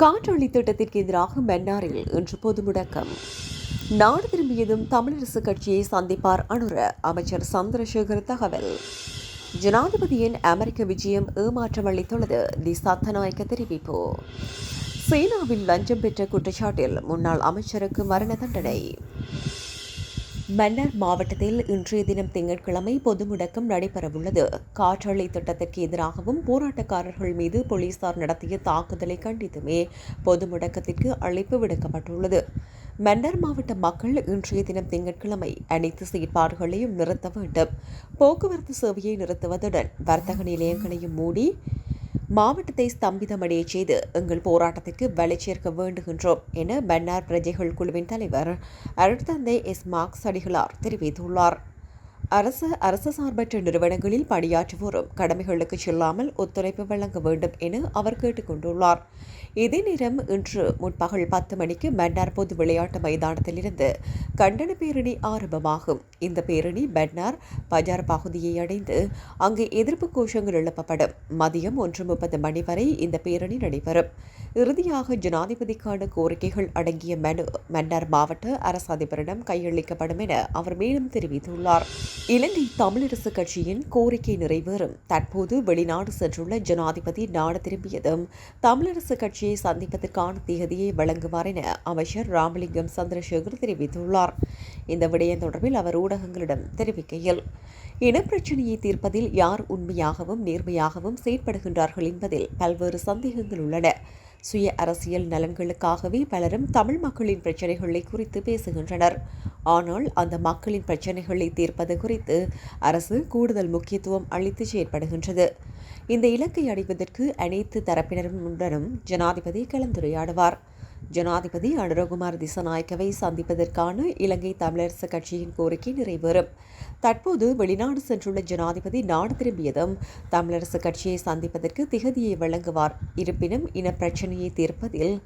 காற்றொளி திட்டத்திற்கு எதிராக மன்னாரில் இன்று பொது முடக்கம். நாடு திரும்பியதும் தமிழரசு கட்சியை சந்திப்பார் அனுர அமைச்சர் சந்திரசேகர் தகவல். ஜனாதிபதியின் அமெரிக்க விஜயம் ஏமாற்றம் அளித்துள்ளது தி சத்தநாயக்க தெரிவிப்பு. சீனாவில் லஞ்சம் பெற்ற குற்றச்சாட்டில் முன்னாள் அமைச்சருக்கு மரண தண்டனை. மன்னார் மாவட்டத்தில் இன்றைய தினம் திங்கட்கிழமை பொது முடக்கம் நடைபெறவுள்ளது. காற்றலை திட்டத்திற்கு எதிராகவும் போராட்டக்காரர்கள் மீது போலீசார் நடத்திய தாக்குதலை கண்டித்துமே பொது முடக்கத்திற்கு அழைப்பு விடுக்கப்பட்டுள்ளது. மன்னர் மாவட்ட மக்கள் இன்றைய தினம் திங்கட்கிழமை அனைத்து செயற்பாடுகளையும் நிறுத்த வேண்டும். போக்குவரத்து சேவையை நிறுத்துவதுடன் வர்த்தக நிலையங்களையும் மூடி மாவட்டத்தை ஸ்தம்பிதமடைய செய்து எங்கள் போராட்டத்திற்கு வலை சேர்க்க வேண்டுகின்றோம் என மன்னார் பிரஜைகள் குழுவின் தலைவர் அருட்தந்தை எஸ் மார்க்ஸ் அடிகளார் தெரிவித்துள்ளார். அரச அரசு சார்பற்ற நிறுவனங்களில் பணியாற்றுவோரும் கடமைகளுக்கு செல்லாமல் ஒத்துழைப்பு வழங்க வேண்டும் என அவர் கேட்டுக்கொண்டுள்ளார். இதே நேரம் இன்று முற்பகல் பத்து மணிக்கு மன்னார் பொது விளையாட்டு மைதானத்திலிருந்து கண்டன பேரணி ஆரம்பமாகும். இந்த பேரணி மன்னார் பஜார் பகுதியை அடைந்து அங்கு எதிர்ப்பு கோஷங்கள் எழுப்பப்படும். மதியம் ஒன்று முப்பது மணி வரை இந்த பேரணி நடைபெறும். இறுதியாக ஜனாதிபதிக்கான கோரிக்கைகள் அடங்கிய மனு மன்னர் மாவட்ட அரசு அதிபரிடம் கையளிக்கப்படும் என அவர் மேலும் தெரிவித்துள்ளார். இலங்கை தமிழரசு கட்சியின் கோரிக்கை நிறைவேறும். தற்போது வெளிநாடு சென்றுள்ள ஜனாதிபதி நாடு திரும்பியதும் தமிழரசு கட்சியை சந்திப்பதற்கான தேதியை வழங்குவார் என அமைச்சர் ராமலிங்கம் சந்திரசேகர் தெரிவித்துள்ளார். இந்த விடயம் தொடர்பில் அவர் ஊடகங்களிடம் தெரிவிக்கையில் இனப்பிரச்சினையை தீர்ப்பதில் யார் உண்மையாகவும் நேர்மையாகவும் செயற்படுகின்றார்கள் என்பதில் பல்வேறு சந்தேகங்கள் உள்ளன. சுய அரசியல் நலன்களுக்காகவே பலரும் தமிழ் மக்களின் பிரச்சனைகளை குறித்து பேசுகின்றனர். ஆனால் அந்த மக்களின் பிரச்சனைகளை தீர்ப்பது குறித்து அரசு கூடுதல் முக்கியத்துவம் அளித்து செயற்படுகின்றது. இந்த இலக்கை அடைவதற்கு அனைத்து தரப்பினருடனும் ஜனாதிபதி கலந்துரையாடுவார். ஜனாதிபதி அனுரகுமார் திசநாயக்கவை சந்திப்பதற்கான இலங்கை தமிழரசு கட்சியின் கோரிக்கை நிறைவேறும். தற்போது வெளிநாடு சென்றுள்ள ஜனாதிபதி நாடு திரும்பியதும் தமிழரசு கட்சியை சந்திப்பதற்கு திகதியை வழங்குவார். இருப்பினும் இன பிரச்சினையை தீர்ப்பதில்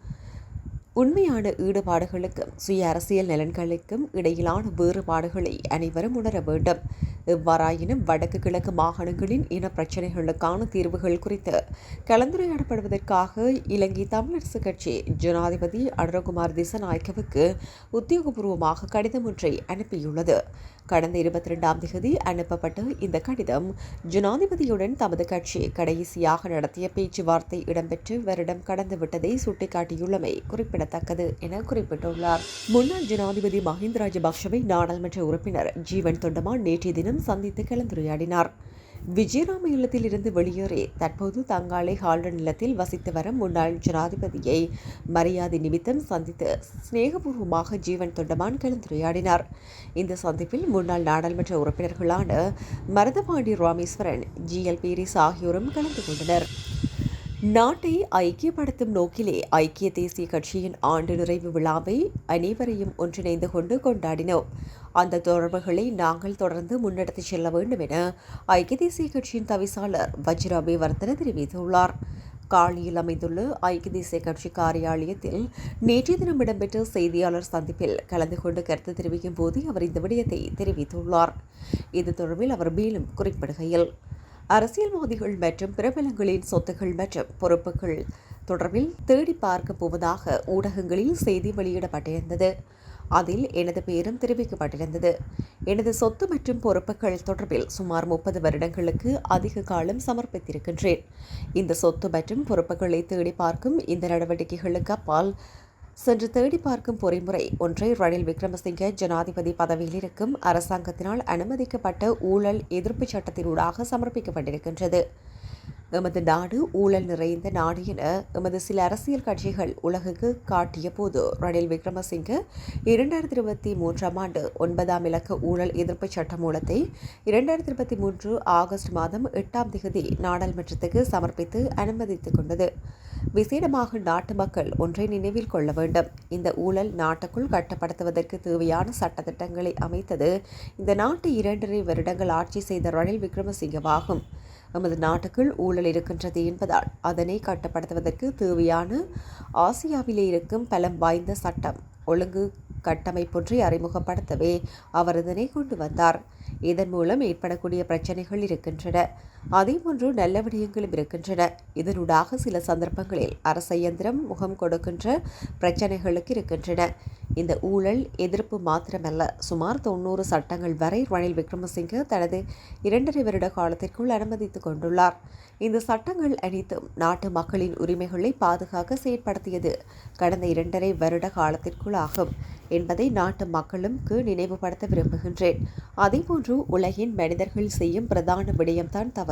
உண்மையான ஈடுபாடுகளுக்கும் சுய அரசியல் நலன்களுக்கும் இடையிலான வேறுபாடுகளை அனைவரும் உணர வேண்டும். எவ்வாறாயினும் வடக்கு கிழக்கு மாகாணங்களின் இன பிரச்சினைகளுக்கான தீர்வுகள் குறித்து கலந்துரையாடப்படுவதற்காக இலங்கை தமிழரசு கட்சி ஜனாதிபதி அனுரகுமார் திசநாயக்கவுக்கு உத்தியோகபூர்வமாக கடிதம் ஒன்றை அனுப்பியுள்ளது. கடந்த இருபத்தி ரெண்டாம் தேதி அனுப்பப்பட்ட இந்த கடிதம் ஜனாதிபதியுடன் தமது கட்சி கடைசியாக நடத்திய பேச்சுவார்த்தை இடம்பெற்று வருடம் கடந்துவிட்டதை சுட்டிக்காட்டியுள்ளமை குறிப்பிடத்தக்கது என குறிப்பிட்டுள்ளார். முன்னாள் ஜனாதிபதி மஹிந்த ராஜபக்ஷவை நாடாளுமன்ற உறுப்பினர் ஜீவன் தொண்டமான் நேற்றைய தினம் சந்தித்து கலந்துரையாடினார். விஜயராம இல்லத்தில் இருந்து வெளியேறி தற்போது தங்காலை ஹால்டன் இல்லத்தில் வசித்து வரும் முன்னாள் ஜனாதிபதியை மரியாதை நிமித்தம் சந்தித்து சிநேகபூர்வமாக ஜீவன் தொண்டமான் கலந்துரையாடினார். இந்த சந்திப்பில் முன்னாள் நாடாளுமன்ற உறுப்பினர்களான மருதபாண்டி ராமேஸ்வரன் ஜி எல் பீரிஸ் ஆகியோரும் கலந்து கொண்டனர். நாட்டை ஐக்கியப்படுத்தும் நோக்கிலே ஐக்கிய தேசிய கட்சியின் ஆண்டு நிறைவு விழாவை அனைவரையும் ஒன்றிணைந்து கொண்டு கொண்டாடினோம். அந்த தொடர்புகளை நாங்கள் தொடர்ந்து முன்னெடுத்துச் செல்ல வேண்டும் என ஐக்கிய தேசிய கட்சியின் தவிசாளர் வஜ்ராபி வர்த்தன தெரிவித்துள்ளார். காலியில் அமைந்துள்ள ஐக்கிய தேசிய கட்சி காரியாலயத்தில் நேற்றைய தினம் இடம்பெற்ற செய்தியாளர் சந்திப்பில் கலந்து கொண்டு கருத்து தெரிவிக்கும் போது அவர் இந்த விடயத்தை தெரிவித்துள்ளார். இது தொடர்பில் அவர் மேலும் குறிப்பிடுகையில் அரசியல்வாதிகள் மற்றும் பிரபலங்களின் சொத்துகள் மற்றும் பொறுப்புகள் தொடர்பில் தேடி பார்க்க போவதாக ஊடகங்களில் செய்தி வெளியிடப்பட்டிருந்தது. அதில் எனது பெயரும் தெரிவிக்கப்பட்டிருந்தது. எனது சொத்து மற்றும் பொறுப்புகள் தொடர்பில் சுமார் முப்பது வருடங்களுக்கு அதிக காலம் சமர்ப்பித்திருக்கின்றேன். இந்த சொத்து மற்றும் பொறுப்புகளை தேடி பார்க்கும் இந்த நடவடிக்கைகளுக்கு அப்பால் சென்று தேடி பார்க்கும் பொறிமுறை ஒன்றை ரணில் விக்ரமசிங்க ஜனாதிபதி பதவியில் இருக்கும் அரசாங்கத்தினால் அனுமதிக்கப்பட்ட ஊழல் எதிர்ப்பு சட்டத்தினூடாக சமர்ப்பிக்கப்பட்டிருக்கின்றது. எமது நாடு ஊழல் நிறைந்த நாடு என எமது சில அரசியல் கட்சிகள் உலகுக்கு காட்டிய போது ரணில் விக்ரமசிங்க இரண்டாயிரத்தி இருபத்தி மூன்றாம் ஆண்டு ஒன்பதாம் இலக்க ஊழல் எதிர்ப்பு சட்ட மூலத்தை இரண்டாயிரத்தி இருபத்தி மூன்று ஆகஸ்ட் மாதம் எட்டாம் தேதி நாடாளுமன்றத்துக்கு சமர்ப்பித்து அனுமதித்துக் கொண்டது. விசேடமாக நாட்டு மக்கள் ஒன்றை நினைவில் கொள்ள வேண்டும். இந்த ஊழல் நாட்டுக்குள் கட்டுப்படுத்துவதற்கு தேவையான சட்டத்திட்டங்களை அமைத்தது இந்த நாட்டு இரண்டரை வருடங்கள் ஆட்சி செய்த ரணில் விக்ரமசிங்கவாகும். நமது நாட்டுக்குள் ஊழல் இருக்கின்றது என்பதால் அதனை கட்டுப்படுத்துவதற்கு தேவையான ஆசியாவிலே இருக்கும் பலம் வாய்ந்த சட்டம் ஒழுங்கு கட்டமைப்பொன்றை அறிமுகப்படுத்தவே அவர் இதனை கொண்டு வந்தார். இதன் மூலம் ஏற்படக்கூடிய பிரச்சனைகள் இருக்கின்றன. அதேபோன்று நல்ல விடயங்களும் இருக்கின்றன. இதனூடாக சில சந்தர்ப்பங்களில் அரச இயந்திரம் முகம் கொடுக்கின்ற பிரச்சனைகளுக்கு இருக்கின்றன. இந்த ஊழல் எதிர்ப்பு மாத்திரமல்ல. சுமார் தொண்ணூறு சட்டங்கள் வரை ரணில் விக்ரமசிங்க தனது இரண்டரை வருட காலத்திற்குள் அனுமதித்துக் கொண்டுள்ளார். இந்த சட்டங்கள் அனைத்தும் நாட்டு மக்களின் உரிமைகளை பாதுகாக்க செயற்படுத்தியது. கடந்த இரண்டரை வருட காலத்திற்குள் ஆகும் என்பதை நாட்டு மக்களுக்கு நினைவுபடுத்த விரும்புகின்றேன். அதேபோன்று உலகின் மனிதர்கள் செய்யும் பிரதான விடயம்தான் தவறு.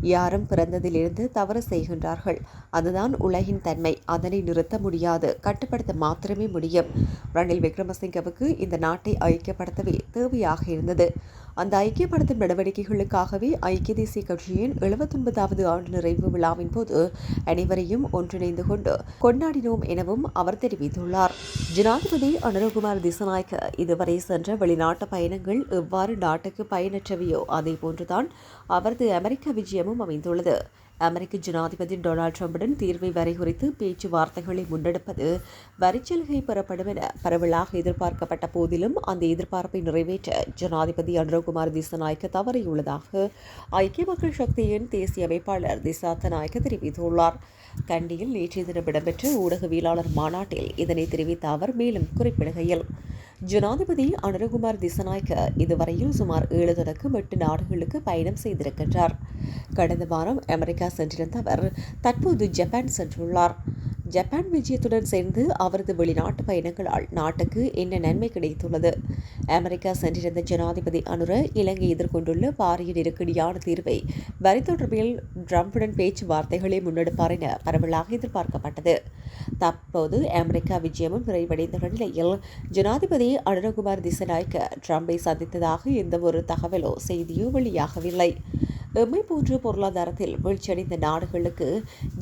யாரும் பிறந்ததிலிருந்து தவறு செய்கின்றார்கள். அதுதான் உலகின் தன்மை. அதனை நிறுத்த முடியாது. கட்டுப்படுத்த மாத்திரமே முடியும். ரணில் விக்ரமசிங்கவுக்கு இந்த நாட்டை ஐக்கியப்படுத்தவே தேவையாக இருந்தது. அந்த ஐக்கியப்படுத்தும் நடவடிக்கைகளுக்காகவே ஐக்கிய தேசிய கட்சியின் எழுபத்தொன்பதாவது ஆண்டு நிறைவு விழாவின் போது அனைவரையும் ஒன்றிணைந்து கொண்டு கொண்டாடினோம் எனவும் அவர் தெரிவித்துள்ளார். ஜனாதிபதி அனுரகுமார் திசநாயக்க இதுவரை சென்ற வெளிநாட்டு பயணங்கள் எவ்வாறு நாட்டுக்கு பயனற்றவையோ அதே போன்றுதான் அவரது அமெரிக்க விஜயமும் அமைந்துள்ளது. அமெரிக்க ஜனாதிபதி டொனால்டு ட்ரம்புடன் தீர்வை வரை குறித்து பேச்சுவார்த்தைகளை முன்னெடுப்பது வரிச்சலுகை பெறப்படும் என பரவலாக எதிர்பார்க்கப்பட்ட போதிலும் அந்த எதிர்பார்ப்பை நிறைவேற்ற ஜனாதிபதி அனுரகுமார் திசநாயக்க தவறியுள்ளதாக ஐக்கிய மக்கள் சக்தியின் தேசிய அமைப்பாளர் திசாத்த நாயக்க தெரிவித்துள்ளார். கண்டியில் நேற்றைய தினம் இடம்பெற்ற ஊடகவியலாளர் மாநாட்டில் இதனை தெரிவித்த அவர் மேலும் குறிப்பிடுகையில் ஜனாதிபதி அனுரகுமார் திசநாயக்க இதுவரையில் சுமார் ஏழு தொடக்கம் எட்டு நாடுகளுக்கு பயணம் செய்திருக்கின்றார். கடந்த வாரம் அமெரிக்கா சென்றிருந்த அவர் தற்போது ஜப்பான் சென்றுள்ளார். ஜப்பான் விஜயத்துடன் சேர்ந்து அவரது வெளிநாட்டு பயணங்களால் நாட்டுக்கு என்ன நன்மை கிடைத்துள்ளது? அமெரிக்கா சென்றிருந்த ஜனாதிபதி அனுர இலங்கை எதிர்கொண்டுள்ள பாரிய நெருக்கடியான தீர்வை வரி தொடர்பில் ட்ரம்புடன் பேச்சுவார்த்தைகளை முன்னெடுப்பார் என பரவலாக எதிர்பார்க்கப்பட்டது. தற்போது அமெரிக்கா விஜயமும் விரைவடைந்துள்ள நிலையில் ஜனாதிபதி அனுரகுமார் திசநாயக்க ட்ரம்பை சந்தித்ததாக எந்தவொரு தகவலோ செய்தியோ வெளியாகவில்லை. எம்மை போன்று பொருளாதாரத்தில் வீழ்ச்சியடைந்த நாடுகளுக்கு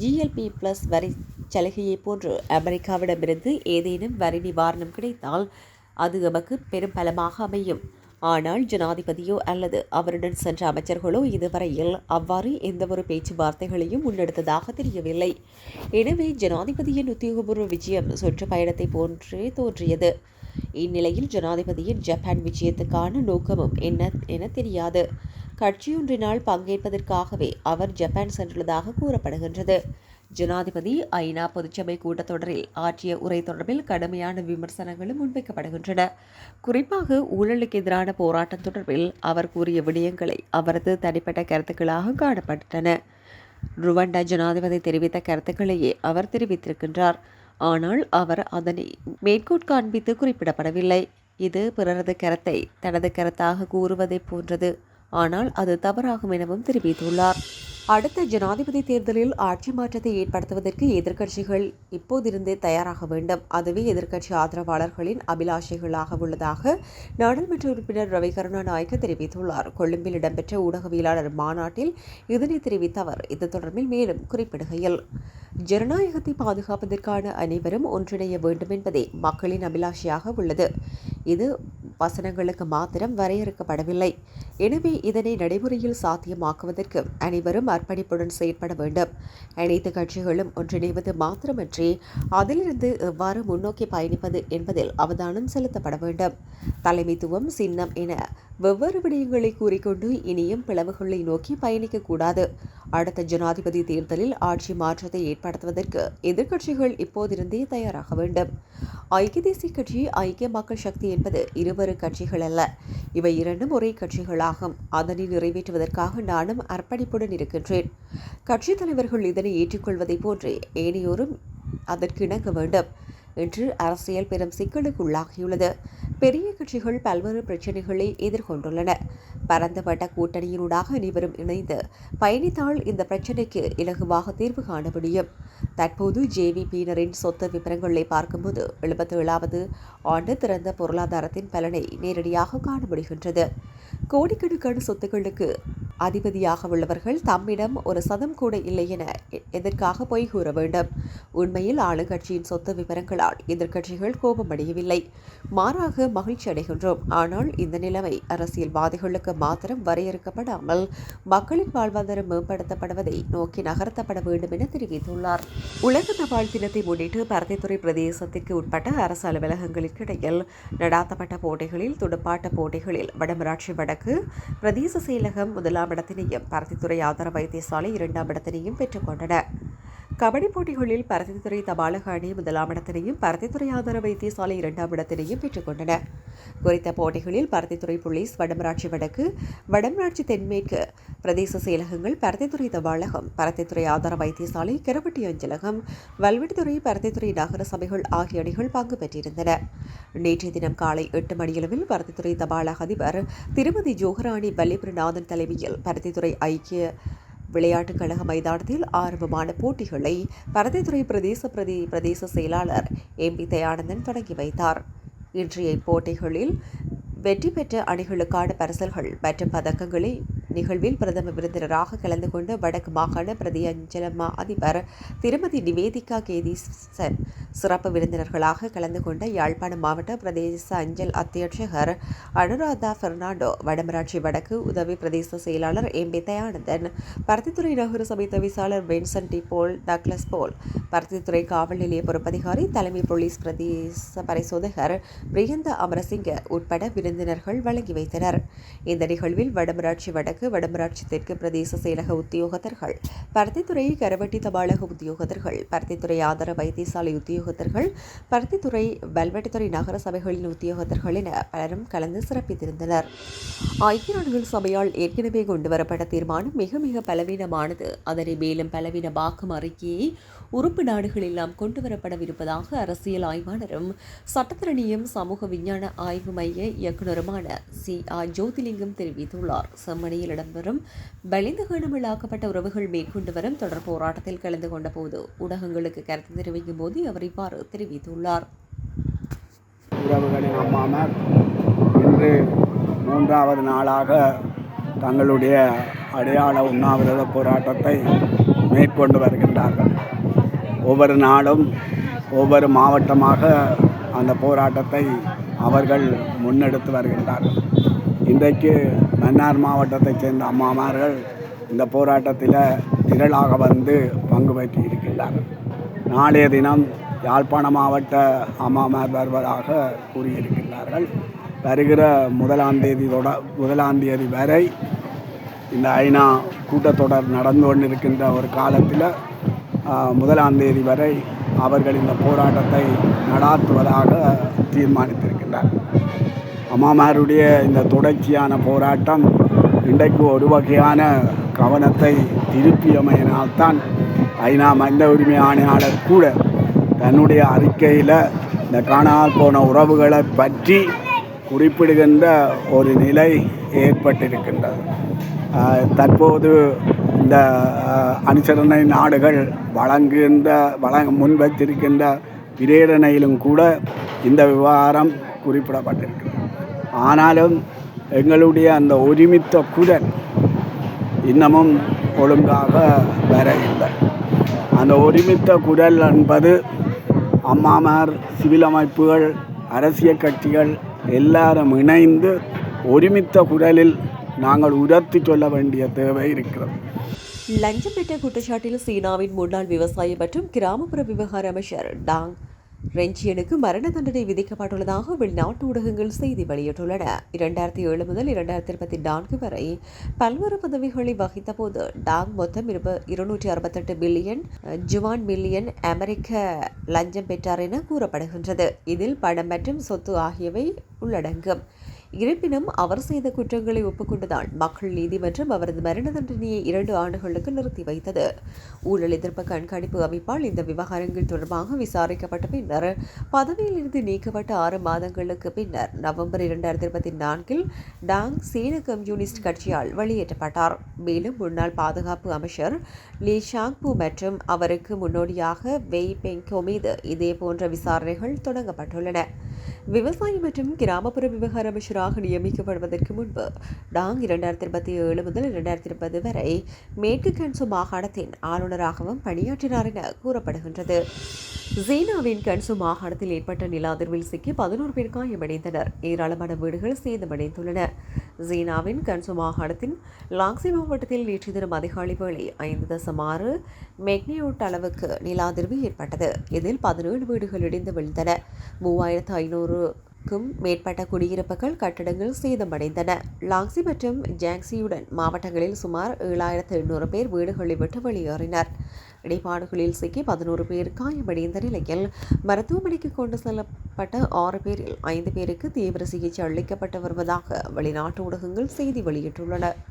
ஜிஎல்பி பிளஸ் வரி சலுகையை போன்று அமெரிக்காவிடமிருந்து ஏதேனும் வரி நிவாரணம் கிடைத்தால் அது எமக்கு பெரும் பலமாக அமையும். ஆனால் ஜனாதிபதியோ அல்லது அவருடன் சென்ற அமைச்சர்களோ இதுவரையில் அவ்வாறு எந்தவொரு பேச்சுவார்த்தைகளையும் முன்னெடுத்ததாக தெரியவில்லை. எனவே ஜனாதிபதியின் உத்தியோகபூர்வ விஜயம் சுற்றுப்பயணத்தை போன்றே தோன்றியது. இந்நிலையில் ஜனாதிபதியின் ஜப்பான் விஜயத்துக்கான நோக்கமும் என்ன என தெரியாது. கட்சியொன்றினால் பங்கேற்பதற்காகவே அவர் ஜப்பான் சென்றுள்ளதாக கூறப்படுகின்றது. ஜனாதிபதி ஐநா பொதுச்சபை கூட்டத்தொடரில் ஆற்றிய உரை தொடர்பில் கடுமையான விமர்சனங்களும் முன்வைக்கப்படுகின்றன. குறிப்பாக ஊழலுக்கு எதிரான போராட்டம் தொடர்பில் அவர் கூறிய விடயங்களை அவரது தனிப்பட்ட கருத்துக்களாக காணப்பட்டன ருவண்டா ஜனாதிபதி தெரிவித்த கருத்துக்களையே அவர் தெரிவித்திருக்கின்றார். ஆனால் அவர் அதனை மேற்கோட் காண்பித்து குறிப்பிடப்படவில்லை. இது பிறரது கருத்தை தனது கருத்தாக கூறுவதைப் போன்றது. ஆனால் அது தவறாகும் எனவும் தெரிவித்துள்ளார். அடுத்த ஜனாதிபதி தேர்தலில் ஆட்சி மாற்றத்தை ஏற்படுத்துவதற்கு எதிர்க்கட்சிகள் இப்போதிருந்தே தயாராக வேண்டும். அதுவே எதிர்க்கட்சி ஆதரவாளர்களின் அபிலாஷைகளாக உள்ளதாக நாடாளுமன்ற உறுப்பினர் ரவி கருணாநாயக்க தெரிவித்துள்ளார். கொழும்பில் இடம்பெற்ற ஊடகவியலாளர் மாநாட்டில் இதனை தெரிவித்த அவர் இது தொடர்பில் மேலும் குறிப்பிடுகையில் ஜனநாயகத்தை பாதுகாப்பதற்கான அனைவரும் ஒன்றிணைய வேண்டும் என்பதே மக்களின் அபிலாஷையாக உள்ளது. இது வசனங்களுக்கு மாத்திரம் வரையறுக்கப்படவில்லை. எனவே இதனை நடைமுறையில் சாத்தியமாக்குவதற்கு அனைவரும் அர்ப்பணிப்புடன் செயற்பட வேண்டும். அனைத்து கட்சிகளும் ஒன்றிணைவது மாத்திரமன்றி அதிலிருந்து எவ்வாறு முன்னோக்கி பயணிப்பது என்பதில் அவதானம் செலுத்தப்பட வேண்டும். தலைமைத்துவம் சின்னம் என வெவ்வேறு விடயங்களை கூறிக்கொண்டு இனியும் பிளவுகளை நோக்கி பயணிக்கக்கூடாது அடுத்த ஜனாதிபதி தேர்தலில் ஆட்சி மாற்றத்தை ஏற்படுத்துவதற்கு எதிர்க்கட்சிகள் இப்போதிருந்தே தயாராக வேண்டும். ஐக்கிய தேசிய கட்சி ஐக்கிய மக்கள் சக்தி என்பது இருவரு கட்சிகள் அல்ல. இவை இரண்டும் ஒரே கட்சிகளாகும். அதனை நிறைவேற்றுவதற்காக நானும் அர்ப்பணிப்புடன் இருக்கின்றேன். கட்சித் தலைவர்கள் இதனை ஏற்றுக்கொள்வதைப் போன்றே ஏனையோரும் அதற்கு இணங்க வேண்டும் என்று அரசியல் பெரும் சிக்கலுக்கு உள்ளாகியுள்ளது பெரிய கட்சிகள் பல்வேறு பிரச்சனைகளை எதிர்கொண்டுள்ளன. பரந்தப்பட்ட கூட்டணியினூடாக அனைவரும் இணைந்து பயணித்தால் இந்த பிரச்சினைக்கு இலகுவாக தீர்வு காண முடியும். தற்போது ஜேவிபியினரின் சொத்து விவரங்களை பார்க்கும்போது எழுபத்தி ஏழாவது ஆண்டு திறந்த பொருளாதாரத்தின் பலனை நேரடியாக காண முடிகின்றது. கோடிக்கணக்கான சொத்துக்களுக்கு அதிபதியாக உள்ளவர்கள் தம்மிடம் ஒரு சதம் கூட இல்லை என எதற்காக பொய் கூற வேண்டும்? உண்மையில் ஆளுங்கட்சியின் சொத்து விவரங்களால் எதிர்க்கட்சிகள் கோபமடையவில்லை. மாறாக மகிழ்ச்சி அடைகின்றோம். ஆனால் இந்த நிலைமை அரசியல்வாதிகளுக்கு மாத்திரம் வரையறுக்கப்படாமல் மக்களின் வாழ்வாதாரம் மேம்படுத்தப்படுவதை நோக்கி நகர்த்தப்பட வேண்டும் என தெரிவித்துள்ளார். உலக தபால் தினத்தை முன்னிட்டு பருத்தித்துறை பிரதேசத்திற்கு உட்பட்ட அரசு அலுவலகங்களுக்கு இடையில் நடாத்தப்பட்ட போட்டிகளில் துடுப்பாட்ட போட்டிகளில் வடமராட்சி வடக்கு பிரதேச செயலகம் முதலாம் இடத்தினையும் பருத்தித்துறை ஆதார வைத்தியசாலை இரண்டாம் இடத்தினையும் பெற்றுக்கொண்டன கபடி போட்டிகளில் பருத்தித்துறை தபாலக அணி முதலாம் இடத்தினையும் பருத்தித்துறை ஆதார வைத்தியசாலை இரண்டாம் இடத்தினையும் பெற்றுக்கொண்டன குறித்த போட்டிகளில் பருத்தித்துறை போலீஸ் வடமராட்சி வடக்கு வடமராட்சி தென்மேற்கு பிரதேச செயலகங்கள் பருத்தித்துறை தபாலகம் பருத்தித்துறை ஆதார வைத்தியசாலை கரவட்டி அஞ்சலகம் வல்வெட்டித்துறை பருத்தித்துறை நகர சபைகள் ஆகிய அணிகள் பங்கு பெற்றிருந்தன. நேற்றைய தினம் காலை எட்டு மணியளவில் பருத்தித்துறை தபாலக அதிபர் திருமதி ஜோகராணி வல்லிபுரநாதன் தலைமையில் பருத்தித்துறை ஐக்கிய விளையாட்டுக் கழக மைதானத்தில் ஆரம்பமான போட்டிகளை பரதைத்துறை பிரதேச பிரதி பிரதேச செயலாளர் எம் பி தயானந்தன் தொடங்கி வைத்தார். இன்றைய போட்டிகளில் வெற்றி பெற்ற அணிகளுக்கான பரிசல்கள் மற்றும் பதக்கங்களை நிகழ்வில் பிரதம விருந்தினராக கலந்து கொண்டு வடக்கு மாகாண பிரதி அதிபர் திருமதி நிவேதிகா கேதீசன் சிறப்பு விருந்தினர்களாக கலந்து கொண்ட யாழ்ப்பாணம் மாவட்ட பிரதேச அஞ்சல் அத்தியட்சகர் அனுராதா பெர்னாண்டோ வடமராட்சி வடக்கு உதவி பிரதேச செயலாளர் எம் பி தயானந்தன் பருத்தித்துறை நகர சபை தவிசாளர் Vincent de Paul Douglas Paul Paruthithurai காவல் நிலைய பொறுப்பதிகாரி தலைமை போலீஸ் பிரதேச பரிசோதகர் பிரியந்த அமரசிங்க உட்பட விருந்தினர்கள் வழங்கி வைத்தனர். இந்த நிகழ்வில் வடமராட்சி வடக்கு செயலக வடமராட்சி தெற்கு பிரதேச செயலக உத்தியோகத்தர்கள். பருத்தித்துறை கரவட்டி தபாலக உத்தியோகத்தர்கள். பருத்தித்துறை ஆதார வைத்தியசாலை உத்தியோகத்தர்கள். பருத்தித்துறை வல்வெட்டித்துறை நகர சபைகளின் உத்தியோகத்தர்கள் என பலரும் கலந்து சிறப்பித்திருந்தனர். ஐக்கிய நாடுகள் சபையால் ஏற்கனவே கொண்டுவரப்பட்ட தீர்மானம் மிக மிக பலவீனமானது. அதனை மேலும் பலவீனமாக்கும் அறிக்கையை உறுப்பு நாடுகள் எல்லாம் கொண்டுவரப்படவிருப்பதாக அரசியல் ஆய்வாளரும் சட்டத்திரணியும் சமூக விஞ்ஞான ஆய்வு மைய இயக்குநருமான சி. ஆர் ஜோதிலிங்கம் தெரிவித்துள்ளார். செம்மணியில் இடம்பெறும் பலிந்து காணாமலாக்கப்பட்ட உறவுகள் மேற்கொண்டு வரும் தொடர் போராட்டத்தில் கலந்து கொண்ட போது ஊடகங்களுக்கு கருத்து தெரிவிக்கும் போது அவர் இவ்வாறு தெரிவித்துள்ளார். உறவுகளின் அம்மாமார் இன்று மூன்றாவது நாளாக தங்களுடைய அடையாள உண்ணாவிரத போராட்டத்தை மேற்கொண்டு வருகின்றார்கள். ஒவ்வொரு நாளும் ஒவ்வொரு மாவட்டமாக அந்த போராட்டத்தை அவர்கள் முன்னெடுத்து வருகின்றார்கள். இன்றைக்கு மன்னார் மாவட்டத்தைச் சேர்ந்த அம்மாமார்கள் இந்த போராட்டத்தில் திரளாக வந்து பங்கு பெற்று இருக்கின்றார்கள் நாளைய தினம் யாழ்ப்பாண மாவட்ட அம்மாமார் வருவதாக கூறியிருக்கின்றார்கள். வருகிற முதலாம் தேதி தொட முதலாம் தேதி வரை இந்த ஐநா கூட்டத்தொடர் நடந்து கொண்டிருக்கின்ற ஒரு காலத்தில் முதலாம் தேதி வரை அவர்கள் இந்த போராட்டத்தை நடாத்துவதாக தீர்மானித்திருக்கின்றார். அம்மாமாருடைய இந்த தொடர்ச்சியான போராட்டம் இன்றைக்கு ஒரு வகையான கவனத்தை திருப்பியமையினால்தான் ஐநா மனித உரிமை ஆணையாளர் கூட தன்னுடைய அறிக்கையில் இந்த காணாமல் போன உறவுகளை பற்றி குறிப்பிடுகின்ற ஒரு நிலை ஏற்பட்டிருக்கின்றது. தற்போது இந்த அனுசரணை நாடுகள் வழங்குகின்ற வழங்க முன்வைத்திருக்கின்ற பிரேரணையிலும் கூட இந்த விவகாரம் குறிப்பிடப்பட்டிருக்கிறது. ஆனாலும் எங்களுடைய அந்த ஒருமித்த குரல் இன்னமும் ஒழுங்காக வரவில்லை. அந்த ஒருமித்த குரல் என்பது அம்மாமார் சிவில் அமைப்புகள் அரசியல் கட்சிகள் எல்லாரும் இணைந்து ஒருமித்த குரலில் நாங்கள் உரத்தி சொல்ல வேண்டிய தேவை இருக்கிறது. லஞ்சம் பெற்ற குற்றச்சாட்டில் சீனாவின் முன்னாள் விவசாய மற்றும் கிராமப்புற விவகார அமைச்சர் டாங் ரெஞ்சியனுக்கு மரண தண்டனை விதிக்கப்பட்டுள்ளதாக வெளிநாட்டு ஊடகங்கள் செய்தி வெளியிட்டுள்ளன. இரண்டாயிரத்தி ஏழு முதல் இரண்டாயிரத்தி இருபத்தி நான்கு வரை பல்வேறு பதவிகளை வகித்த போது டாங் மொத்தம் இருப இருநூற்றி அறுபத்தெட்டு பில்லியன் ஜுவான் மில்லியன் அமெரிக்க லஞ்சம் பெற்றார் என கூறப்படுகின்றது. இதில் பணம் மற்றும் சொத்து ஆகியவை உள்ளடங்கும். இருப்பினும் அவர் செய்த குற்றங்களை ஒப்புக்கொண்டுதான் மக்கள் நீதிமன்றம் அவரது மரண தண்டனையை இரண்டு ஆண்டுகளுக்கு நிறுத்தி வைத்தது. ஊழல் எதிர்ப்பு கண்காணிப்பு அமைப்பால் இந்த விவகாரங்கள் தொடர்பாக விசாரிக்கப்பட்ட பின்னர் பதவியிலிருந்து நீக்கப்பட்ட ஆறு மாதங்களுக்கு பின்னர் நவம்பர் இரண்டாயிரத்தி இருபத்தி நான்கில் டாங் சீன கம்யூனிஸ்ட் கட்சியால் வெளியேற்றப்பட்டார். மேலும் முன்னாள் பாதுகாப்பு அமைச்சர் லீ ஷாங்பு மற்றும் அவருக்கு முன்னோடியாக வெய் பெங்கோ மீது இதே போன்ற விசாரணைகள் தொடங்கப்பட்டுள்ளன. விவசாய மற்றும் கிராமப்புற விவகார அமைச்சராக நியமிக்கப்படுவதற்கு முன்பு டாங் இரண்டாயிரத்தி இருபத்தி ஏழு முதல் இரண்டாயிரத்தி இருபது வரை மேற்கு கன்சோ மாகாணத்தின் ஆளுநராகவும் பணியாற்றினார் என கூறப்படுகின்றது. ஜீனாவின் கன்சோ மாகாணத்தில் ஏற்பட்ட நில அதிர்வில் சிக்கி பதினோரு பேர் காயமடைந்தனர். ஏராளமான வீடுகள் சேதமடைந்துள்ளன சீனாவின் கன்சோ மாகாணத்தின் லாங்ஸி மாவட்டத்தில் நேற்று தினம் அதிகாலை வேளை ஐந்து தசம் ஆறு மெக்னியோட் அளவுக்கு நில அதிர்வு ஏற்பட்டது. இதில் பதினேழு வீடுகள் இடிந்து விழுந்தன. மூவாயிரத்து ஐநூறு நூறுக்கும் மேற்பட்ட குடியிருப்புகள் கட்டடங்கள் சேதமடைந்தன. லாங்ஸி மற்றும் ஜாங்ஸியுடன் மாவட்டங்களில் சுமார் ஏழாயிரத்து எண்ணூறு பேர் வீடுகளை விட்டு வெளியேறினர். இடைப்பாடுகளில் சிக்கி பதினோரு பேர் காயமடைந்த நிலையில் மருத்துவமனைக்கு கொண்டு செல்லப்பட்ட ஆறு பேரில் ஐந்து பேருக்கு தீவிர சிகிச்சை அளிக்கப்பட்டு வருவதாக வெளிநாட்டு ஊடகங்கள் செய்தி வெளியிட்டுள்ளன.